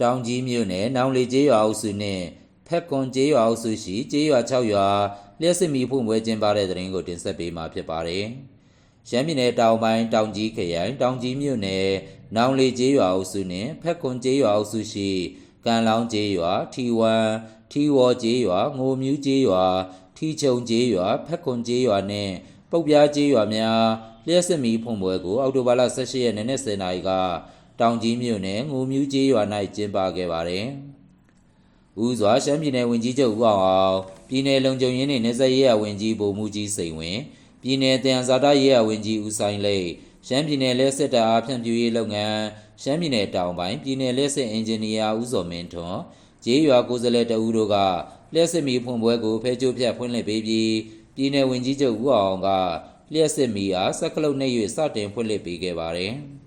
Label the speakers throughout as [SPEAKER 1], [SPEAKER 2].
[SPEAKER 1] တောင်ကြီးမြို့နယ်နောင်လေကျေးရွာအုပ်စုနှင့်ဖက်ကွန်ကျေးရွာအုပ်စုရှိကျေးရွာ6ရွာလျှက်စစ်မီဖွင့်ပွဲကျင်းပတဲ့တဲ့ရင်ကိုတင်ဆက်ပေးမှာဖြစ်ပါတယ်။ရှမ်းပြည်နယ်တောင်ပိုင်းတောင်ကြီးခရိုင်တောင်ကြီးမြို့နယ်နောင်လေကျေးရွာအုပ်စုနှင့်ဖက်ကွန်ကျေးရွာအုပ်စုရှိကံလောင်းကျေးရွာထီဝမ်ထီဝေါ်ကျေးရွာငိုမြူးကျေးရွာထီချုံကျေးရွာဖက်ကွန်ကျေးရွာနှင့်ပုတ်ပြားကျေးရွာများလျှက်စစ်မီဖွင့်ပွဲကိုအောက်တိုဘာလ18ရက်နေ့နဲ့10နာရီက တောင်ကြီးမြို့နယ်ငိုမြူးကျေးရွာ၌ကျင်းပခဲ့ပါတယ်။ဦးစွာရှမ်းပြည်နယ်ဝန်ကြီးချုပ်ဦးအောင်အောင်ပြည်နယ်လုံခြုံရေးနှင့်နေဆက်ရေးရဝန်ကြီးဗိုလ်မှူးကြီးစိန်ဝင်းပြည်နယ်တယံဇာတရေးရဝန်ကြီးဦးဆိုင်လိတ်ရှမ်းပြည်နယ်လက်စစ်တာအားဖြန့်ဖြူရေးလုပ်ငန်းရှမ်းပြည်နယ်တောင်ပိုင်းပြည်နယ်လက်စစ်အင်ဂျင်နီယာဦးစော်မင်းထွန်းဂျေးရွာကိုယ်စားလှယ်တအူးတို့ကလျှက်စစ်မီဖွင့်ပွဲကိုဖဲကျိုးဖြတ်ဖွင့်လှစ်ပေးပြီးပြည်နယ်ဝန်ကြီးချုပ်ဦးအောင်အောင်ကလျှက်စစ်မီအားစက်ကလုတ်နှိပ်၍စတင်ဖွင့်လှစ်ပေးခဲ့ပါတယ်။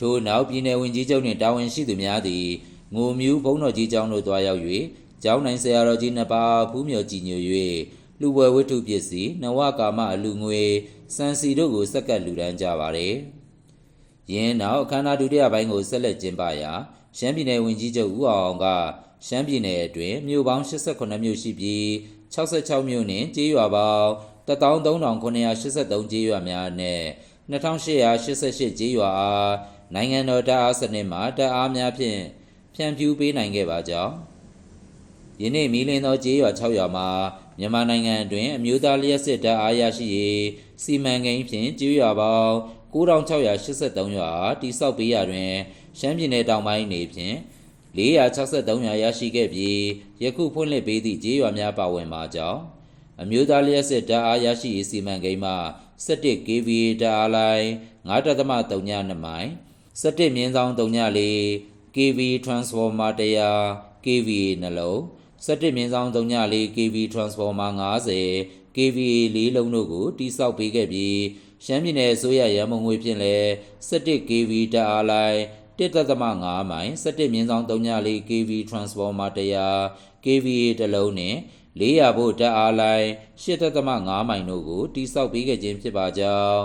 [SPEAKER 1] ထို့နောက်ပြည်내ဝန်ကြီးချုပ်နှင့်တာဝန်ရှိသူများသည်ငိုမြူးဘုံတော်ကြီးကျောင်းသို့တွားရောက်၍ကျောင်းနိုင်ဆရာတော်ကြီးနှစ်ပါးဖူးမြော်ကြည်ညို၍လူပွဲဝတ္ထုပစ္စည်းနဝကာမအလူငွေစံစီတို့ကိုစက္ကပ်လူဒန်းကြပါသည်။ယင်းနောက်အခမ်းအနားဒုတိယပိုင်းကိုဆက်လက်ကျင်းပရာရှမ်းပြည်နယ်ဝန်ကြီးချုပ်ဦးအောင်အောင်ကရှမ်းပြည်နယ်အတွင်းမြို့ပေါင်း88မြို့ရှိပြီး66မြို့နှင့်ကျေးရွာပေါင်း13983ကျေးရွာများနဲ့2888ကျေးရွာအား နိုင်ငံတော်တပ်အားစနစ်မှတပ်အားများဖြင့်ဖြန့်ဖြူးပေးနိုင်ခဲ့ပါကြောင်းယနေ့မီလင်းသောကျေးရွာ6ရွာမှာမြန်မာနိုင်ငံအတွင်းအမျိုးသားလျှက်စစ်တပ်အားရရှိရေးစီမံကိန်းဖြင့်ကျေးရွာပေါင်း9683ရွာအားတိစောက်ပေးရာတွင်ရှမ်းပြည်နယ်တောင်ပိုင်းနေဖြင့်463ရွာရရှိခဲ့ပြီးယခုဖွင့်လှစ်ပေးသည့်ကျေးရွာများပါဝင်ပါကြောင်းအမျိုးသားလျှက်စစ်တပ်အားရရှိရေးစီမံကိန်းမှ 17 kVA တပ်အားလိုင်း9.32မိုင် 17မြင်းဆောင်34 kV transformer 100 kVA နှလုံး17မြင်းဆောင်34 kV transformer 50 kVA လေးလုံးတို့ကိုတိစောက်ပေးခဲ့ပြီးရှမ်းပြည်နယ်အစိုးရရန်ပုံငွေဖြင့်လည်း17 kV တပ်အားလိုင်း1.5မိုင်17မြင်းဆောင်34 kV transformer 100 kVA တစ်လုံးနှင့်400ဗို့ဓာတ်အားလိုင်း8.5မိုင်တို့ကိုတိစောက်ပေးခဲ့ခြင်းဖြစ်ပါကြောင်း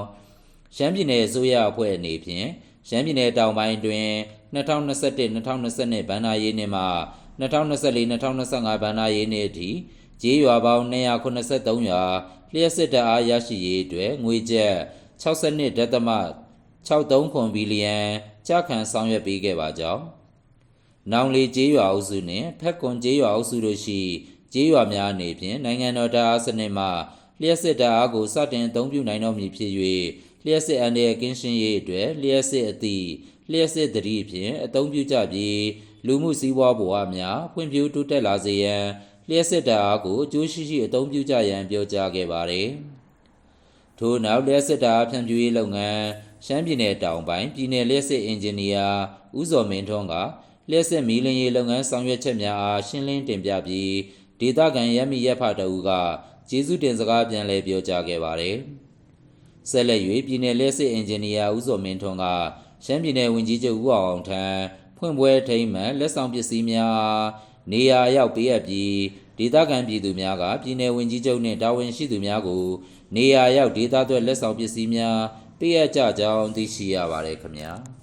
[SPEAKER 1] ရှမ်းပြည်နယ်အစိုးရအဖွဲ့အနေဖြင့် ရှမ်းပြည်နယ်တောင်ပိုင်းတွင်2021-2022ဘဏ္ဍာရေးနှစ်မှ2024-2025ဘဏ္ဍာရေးနှစ်အထိဂျေးရွာပေါင်း283ရွာလျှက်စစ်တပ်အားရရှိရေးအတွက်ငွေကျပ်62.63ဘီလီယံကျခံဆောင်ရွက်ပေးခဲ့ပါကြောင်းနောင်လေကျေးရွာအုပ်စုနှင့်ဖက်ကွန်ကျေးရွာအုပ်စုတို့ရှိကျေးရွာများအနေဖြင့်နိုင်ငံတော်တပ်အားစနစ်မှလျှက်စစ်တပ်အားကိုစတင်အသုံးပြုနိုင်တော်မူဖြစ်၍ လျှက်စစ်အန်ဒီရဲ့ကင်းရှင်းရေးအတွက်လျှက်စစ်အသည့်လျှက်စစ်တတိဖြင့်အသုံးပြုကြပြီးလူမှုစည်းဝါးဘဝများဖွံ့ဖြိုးတိုးတက်လာစေရန်လျှက်စစ်တပ်အားကိုအကျိုးရှိရှိအသုံးပြုကြရန်ပြောကြားခဲ့ပါသည်။ထို့နောက်လျှက်စစ်တပ်ဖြန့်ဖြူးရေးလုပ်ငန်းရှမ်းပြည်နယ်တောင်ပိုင်းပြည်နယ်လျှက်စစ်အင်ဂျင်နီယာဦးစော်မင်းထွန်းကလျှက်စစ်မီလင်းရေးလုပ်ငန်းဆောင်ရွက်ချက်များအားရှင်းလင်းတင်ပြပြီးဒေသခံရမီရက်ဖတအူကကျေးဇူးတင်စကားပြန်လည်ပြောကြားခဲ့ပါတယ်။ ဆက်လက်၍ပြည်နယ်လက်စစ်အင်ဂျင်နီယာဦးစော်မင်းထွန်းကရှမ်းပြည်နယ်ဝန်ကြီးချုပ်ဦးအောင်အောင်ထံဖွင့်ပွဲထိမ်းမှန်လက်ဆောင်ပစ္စည်းများနေရာရောက်ပေးအပ်ပြီးဒေသခံပြည်သူများကပြည်နယ်ဝန်ကြီးချုပ်နှင့်တာဝန်ရှိသူများကိုနေရာရောက်ဒေသအတွက်လက်ဆောင်ပစ္စည်းများပေးအပ်ကြကြောင်းသိရှိရပါတယ်ခင်ဗျာ။